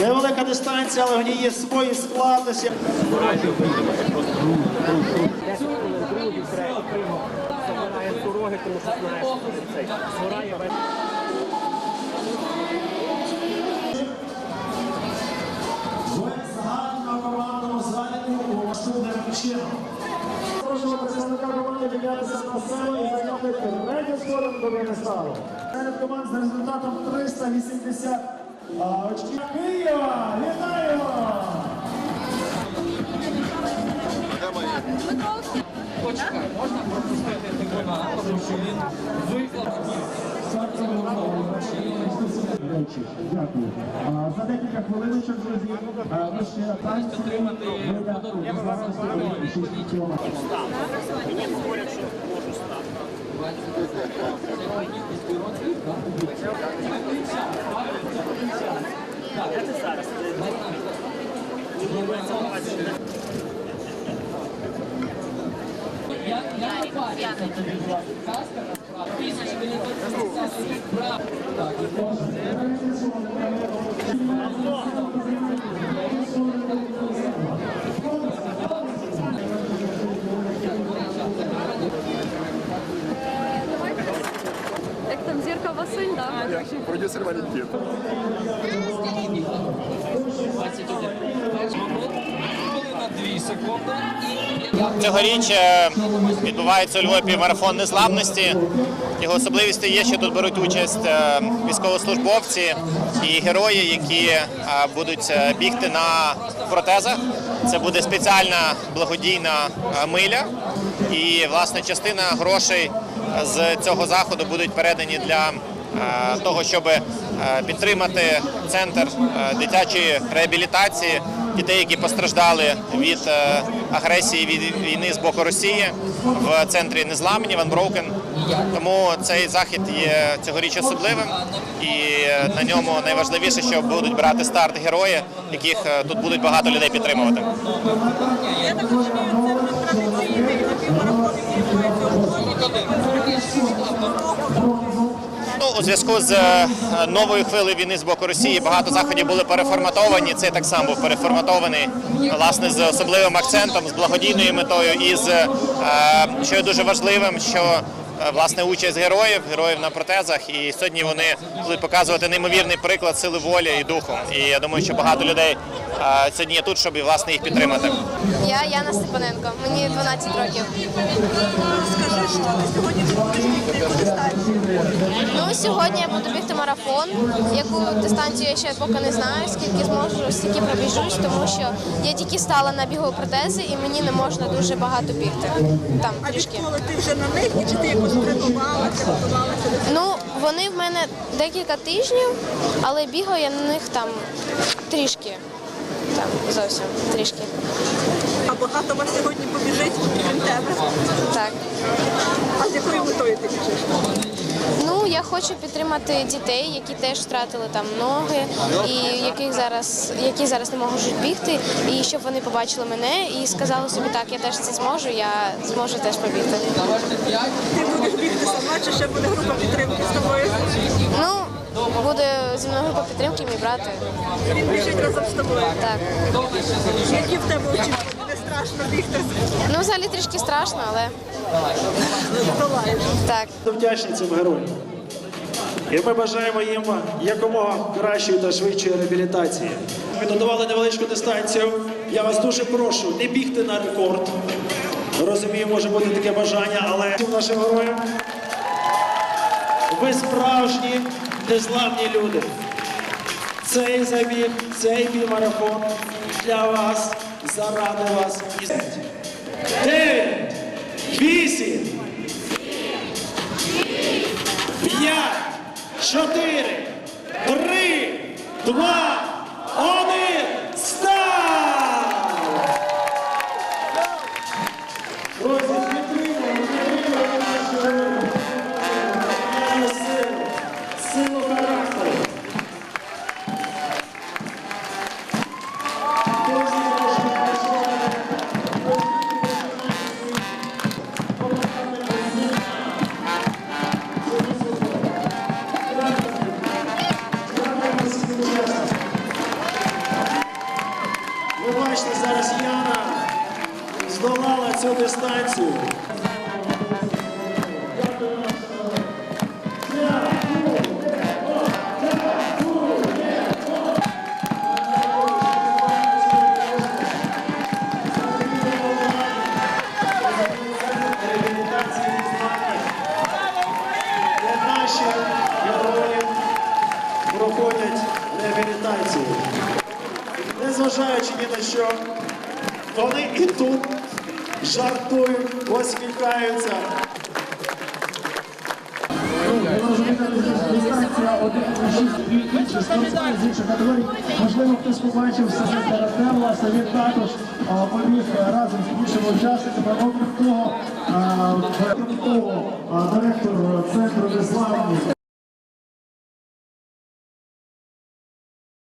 Невелика дистанція, але в ній є свої складності. Прошу представника команди піднятися на сцену і зайняти третю сторону до. Серед команд з результатом 380 а, Києва. Вітаємо! Дякую. За декілька хвилиночок, друзі, ми ще танці вийде зараз 6 кілометрів. Як там зірка Василь, так? Продюсер Валентин. Цьогоріч е, відбувається у Львові півмарафон незламності. Його особливістю є, що тут беруть участь е, військовослужбовці і герої, які е, будуть бігти на протезах. Це буде спеціальна благодійна миля. І власне частина грошей з цього заходу будуть передані для того, щоб підтримати центр е, дитячої реабілітації дітей, які постраждали від е, агресії від війни з боку Росії в центрі Незламні Ван Броукен. Тому цей захід є цьогоріч особливим, і е, на ньому найважливіше, що будуть брати старт герої, яких е, тут будуть багато людей підтримувати. Я так розумію, це традиційний напівмарафон, який відбувається у Ну, у зв'язку з е, новою хвилею війни з боку Росії багато заходів були переформатовані. Це так само був переформатований власне з особливим акцентом, з благодійною метою і з е, що є дуже важливим, що е, власне участь героїв, героїв на протезах. І сьогодні вони будуть показувати неймовірний приклад сили волі і духу. І я думаю, що багато людей е, сьогодні є тут, щоб власне їх підтримати. Я Яна Степаненко, мені 12 років. Скажи, що ти сьогодні будеш бігти яку? Ну, сьогодні я буду бігти марафон. Яку дистанцію я ще поки не знаю, скільки зможу, стільки пробіжусь, тому що я тільки стала на бігові протези і мені не можна дуже багато бігти. Там А трішки. відколи ти вже на них, і чи ти тренувалася, готувалася Ну, вони в мене декілька тижнів, але бігаю я на них там трішки. Там зовсім трішки. А багато вас сьогодні побіжить, крім тебе. Так. А з якою метою ти біжиш? Я хочу підтримати дітей, які теж втратили там ноги, і яких зараз, які зараз не можуть бігти, і щоб вони побачили мене і сказали собі, так, я теж це зможу, я зможу теж побігти. Ти будеш бігти сама, чи ще буде група підтримки з тобою? Ну, буде зі мною група підтримки, мій брат. Він біжить разом з тобою. Так. Які в тебе очікування? Не страшно бігти, Ну, взагалі трішки страшно, але так. Вдячні цим героям. І ми бажаємо їм якомога кращої та швидшої реабілітації. Підготували невеличку дистанцію. Я вас дуже прошу, не бігти на рекорд. Розумію, може бути таке бажання, але нашим героям ви справжні незламні люди. Цей забіг, цей півмарафон для вас, заради вас. Дев'ять, вісім, П'ять, 4, 3, 2, здолала цю дистанцію. Проходять реабілітацію. Незважаючи ні на що, вони і тут жартують, посміхаються. Дистанція 1,6 і інші спортсмени з інших категорій. Можливо, хтось побачив себе Карателла, він також а, побіг разом з іншими учасниками. Окрім того, директор центру Веславні